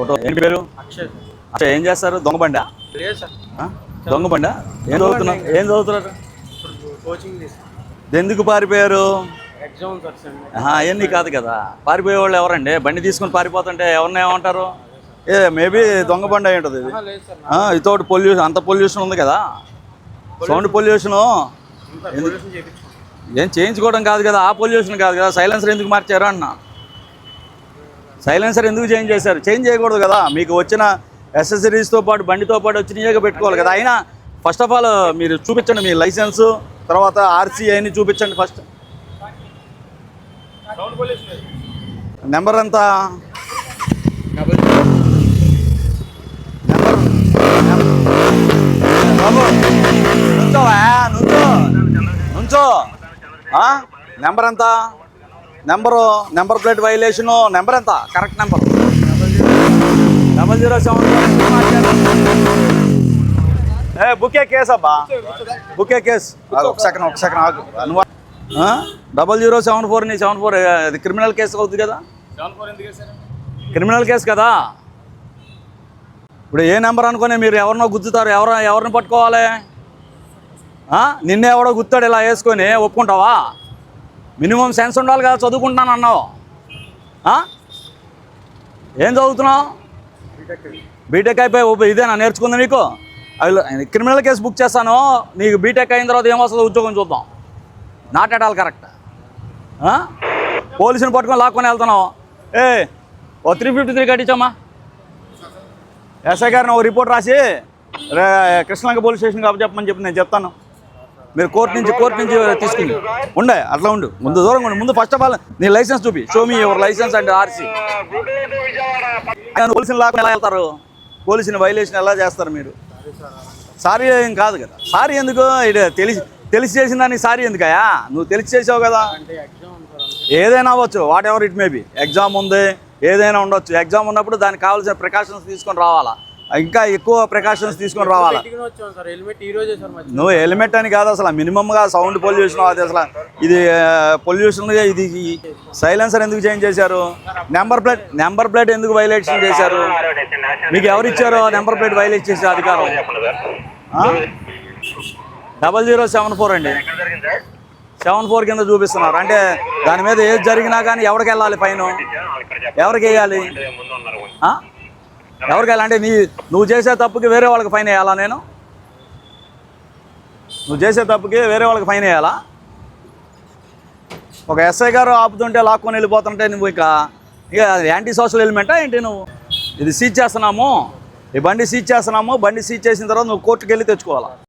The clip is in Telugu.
ఫోటో. ఏంటి పేరు? అక్షయ్. ఏం చేస్తారు? దొంగ బండా? దొంగ బండా? ఏం చదువుతున్నారు ఏం చదువుతున్నారు? ఎందుకు పారిపోయారు? అవన్నీ కాదు కదా. పారిపోయే వాళ్ళు ఎవరండి? బండి తీసుకుని పారిపోతుంటే ఎవరిని ఏమంటారు? ఏ మేబీ దొంగ బండి అయి ఉంటుంది ఇది. ఇతోటి పొల్యూషన్ అంత పొల్యూషన్ ఉంది కదా. సౌండ్ పొల్యూషను ఏం చేయించుకోవడం కాదు కదా ఆ పొల్యూషన్ కాదు కదా. సైలెన్సర్ ఎందుకు మార్చారు అన్న సైలెన్సర్ ఎందుకు చేంజ్ చేశారు? చేంజ్ చేయకూడదు కదా. మీకు వచ్చిన accessories పాటు బండితో పాటు వచ్చినాయే పెట్టుకోవాలి కదా. అయినా ఫస్ట్ ఆఫ్ ఆల్ మీరు చూపించండి మీ లైసెన్స్ తర్వాత ఆర్సీ అవన్నీ చూపించండి ఫస్ట్ నెంబర్ ఎంత? నెంబర్ బాబు నుంచోవా? నుంచో. నుంచో. నెంబర్ ఎంత? Number number plate violation number ఎంత? Correct number double zero seven ఏ బుకే కేస్ అబ్బా. Book a case. ఒక సెకండ్ ఒక సెకండ్ ఆగు. డబల్ జీరో సెవెన్ ఫోర్ నీ సెవెన్ ఫోర్ అది క్రిమినల్ కేసు అవుతుంది కదా? క్రిమినల్ కేసు కదా? ఇప్పుడు ఏ నెంబర్ అనుకుని మీరు ఎవరినో గుద్దుతారు? ఎవరు ఎవరిని పట్టుకోవాలి? నిన్నే ఎవడో గుర్తాడు ఇలా వేసుకొని ఒప్పుకుంటావా? మినిమం సెన్స్ ఉండాలి కదా చదువుకుంటాను అన్నావు. ఏం చదువుతున్నావు? బీటెక్ అయిపోయి ఇదేనా నేర్చుకుంది నీకు? అవి క్రిమినల్ కేసు బుక్ చేస్తాను నీకు బీటెక్ అయిన తర్వాత ఏమొస్తుందో ఉద్యోగం చూద్దాం. నాట్ ఎట్ ఆల్ కరెక్ట్ పోలీసుని పట్టుకొని లాక్కొని వెళ్తున్నావు. A O three fifty three కట్టించమ్మా SI గారిని ఒక రిపోర్ట్ రాసి రే కృష్ణలంక పోలీస్ స్టేషన్ కాబట్టి చెప్పమని చెప్పి నేను చెప్తాను. మీరు కోర్టు నుంచి కోర్టు నుంచి తీసుకుని ఉండే అట్లా ఉండు. ముందు దూరంగా ఉండు. ముందు ఫస్ట్ ఆఫ్ ఆల్ నీ లైసెన్స్ చూపి. Show me your license and RC పోలీసుని లాక్కుని ఎలా వెళ్తారు? పోలీసుని వైలేషన్ ఎలా చేస్తారు మీరు? సారీ ఏం కాదు కదా. సారీ ఎందుకు? ఇది తెలిసి తెలిసి చేసిన దానికి సారీ ఎందుకయా నువ్వు తెలిసి చేసావు కదా. ఏదైనా అవ్వచ్చు. Whatever it may be exam ఉంది. ఏదైనా ఉండొచ్చు. ఎగ్జామ్ ఉన్నప్పుడు దానికి కావాల్సిన ప్రికాషన్స్ తీసుకొని రావాలా? ఇంకా ఎక్కువ ప్రికాషన్స్ తీసుకొని రావాలా? నువ్వు హెల్మెట్ అని కాదు అసలు మినిమంగా సౌండ్ పొల్యూషన్ అది అసలు. ఇది పొల్యూషన్ ఇది సైలెన్సర్ ఎందుకు చేంజ్ చేశారు? నెంబర్ ప్లేట్ నెంబర్ ప్లేట్ ఎందుకు వైలేషన్ చేశారు? మీకు ఎవరు ఇచ్చారో నెంబర్ ప్లేట్ వైలేట్ చేసే అధికారం? డబల్ జీరో సెవెన్ ఫోర్ అండి. సెవెన్ ఫోర్ కింద చూపిస్తున్నారు. అంటే దాని మీద ఏది జరిగినా కానీ ఎవరికి వెళ్ళాలి పైన? ఎవరికి వేయాలి? ఆ? ఎవరికి అంటే నీ నువ్వు చేసే తప్పుకి వేరే వాళ్ళకి ఫైన్ వేయాలా నేను? నువ్వు చేసే తప్పుకి వేరే వాళ్ళకి ఫైన్ వేయాలా? ఒక ఎస్ఐ గారు ఆపుతుంటే లాక్కొని వెళ్ళిపోతుంటే నువ్వు ఇక ఇక యాంటీ సోషల్ ఎలిమెంటా ఏంటి నువ్వు? ఇది సీజ్ చేస్తున్నాము. ఈ బండి సీజ్ చేస్తున్నాము. బండి సీజ్ చేసిన తర్వాత నువ్వు కోర్టుకు వెళ్ళి తెచ్చుకోవాలా?